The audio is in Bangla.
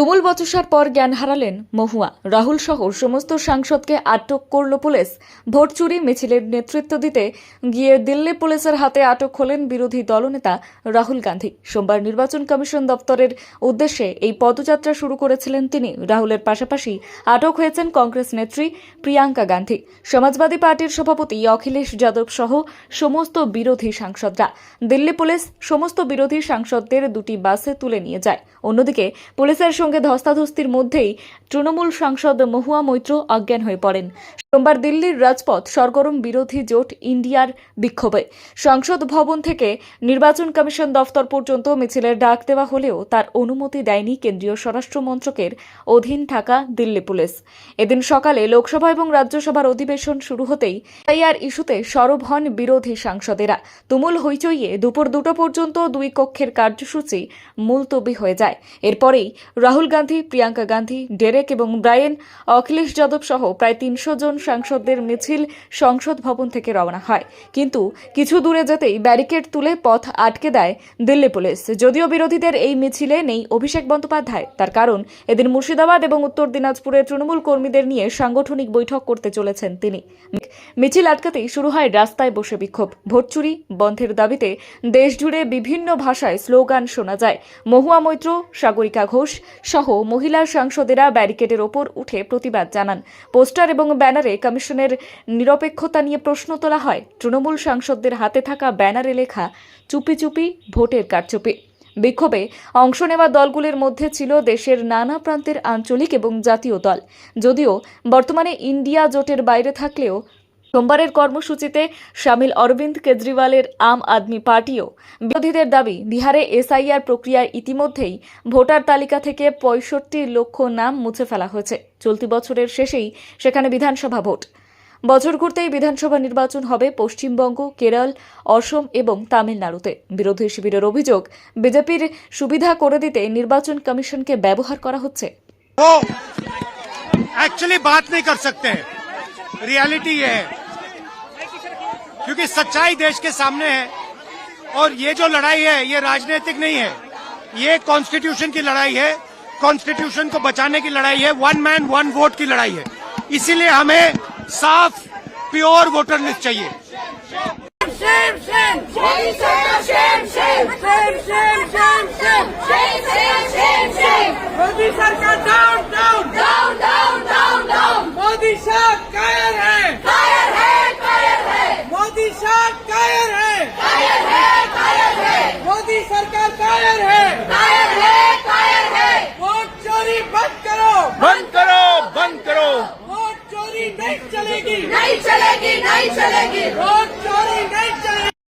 তুমুল বচসার পর জ্ঞান হারালেন মহুয়া। রাহুল সহ সমস্ত সাংসদকে আটক করল পুলিশ। ভোট চুরি মিছিলের নেতৃত্ব দিতে গিয়ে দিল্লি পুলিশের হাতে আটক হলেন বিরোধী দলনেতা রাহুল গান্ধী। সোমবার নির্বাচন কমিশন দপ্তরের উদ্দেশ্যে এই পদযাত্রা শুরু করেছিলেন তিনি। রাহুলের পাশাপাশি আটক হয়েছেন কংগ্রেস নেত্রী প্রিয়াঙ্কা গান্ধী। সমাজবাদী পার্টির সভাপতি অখিলেশ যাদব সহ সমস্ত বিরোধী সাংসদরা। দিল্লি পুলিশ সমস্ত বিরোধী সাংসদদের দুটি বাসে তুলে নিয়ে যায়। অন্যদিকে পুলিশের ধস্তাধস্তির মধ্যেই তৃণমূল সাংসদ মহুয়া মৈত্র অজ্ঞান হয়ে পড়েন। সোমবার দিল্লির রাজপথ সরগরম বিরোধী জোট ইন্ডিয়ার বিক্ষোভে। সংসদ ভবন থেকে নির্বাচন কমিশন দফতর পর্যন্ত মিছিলের ডাক দেওয়া হলেও তার অনুমতি দেয়নি কেন্দ্রীয় স্বরাষ্ট্র মন্ত্রকের অধীন থাকা দিল্লি পুলিশ। এদিন সকালে লোকসভা এবং রাজ্যসভার অধিবেশন শুরু হতেই আর ইস্যুতে সরব হন বিরোধী সাংসদেরা। তুমুল হইচইয়ে দুপুর দুটো পর্যন্ত দুই কক্ষের কার্যসূচি মুলতবি হয়ে যায়। এরপরেই রাহুল গান্ধী, প্রিয়াঙ্কা গান্ধী, ডেরেক এবং ব্রায়েন, অখিলেশ যাদব সহ প্রায় তিনশো জন সাংসদদের মিছিল সংসদ ভবন থেকে রওনা হয়। কিন্তু কিছু দূরে যেতেই ব্যারিকেড তুলে পথ আটকে দেয় দিল্লি পুলিশ। যদিও বিরোধীদের এই মিছিলে নেই অভিষেক বন্দ্যোপাধ্যায়, তার কারণ এদিন মুর্শিদাবাদ এবং উত্তর দিনাজপুরের তৃণমূল কর্মীদের নিয়ে সাংগঠনিক বৈঠক করতে চলেছেন তিনি। মিছিল আটকাতেই শুরু হয় রাস্তায় বসে বিক্ষোভ। ভোট চুরি, বন্ধের দাবিতে দেশজুড়ে বিভিন্ন ভাষায় স্লোগান শোনা যায়। মহুয়া মৈত্র, সাগরিকা ঘোষ সহ মহিলা সাংসদেরা ব্যারিকেডের ওপর উঠে প্রতিবাদ জানান। পোস্টার এবং ব্যানারে কমিশনের নিরপেক্ষতা নিয়ে প্রশ্ন তোলা হয়। তৃণমূল সাংসদদের হাতে থাকা ব্যানারে লেখা, চুপি চুপি, ভোটের কারচুপি। বিক্ষোভে অংশ নেওয়া দলগুলির মধ্যে ছিল দেশের নানা প্রান্তের আঞ্চলিক এবং জাতীয় দল। যদিও বর্তমানে ইন্ডিয়া জোটের বাইরে থাকলেও সোমবারের কর্মসূচিতে সামিল অরবিন্দ কেজরিওয়ালের আম আদমি পার্টিও বিরোধীদের দাবি বিহারে এসআইআর প্রক্রিয়ায় ইতিমধ্যেই ভোটার তালিকা থেকে পঁয়ষট্টি লক্ষ নাম মুছে ফেলা হয়েছে চলতি বছরের শেষেই সেখানে বিধানসভা ভোট বছর ঘুরতেই বিধানসভা নির্বাচন হবে পশ্চিমবঙ্গ কেরল অসম এবং তামিলনাড়ুতে বিরোধী শিবিরের অভিযোগ বিজেপির সুবিধা করে দিতে নির্বাচন কমিশনকে ব্যবহার করা হচ্ছে वो एक्चुअली बात नहीं कर सकते हैं रियलिटी ये है क्योंकि सच्चाई देश के सामने है और ये जो लड़ाई है ये राजनीतिक नहीं है ये कॉन्स्टिट्यूशन की लड़ाई है कॉन्स्टिट्यूशन को बचाने की लड़ाई है वन मैन वन वोट की लड़ाई है इसीलिए हमें साफ़ प्योर वोटर लिस्ट चाहिए shame, shame, shame, नहीं चलेगी। नहीं चलेगी नहीं चलेगी। वोट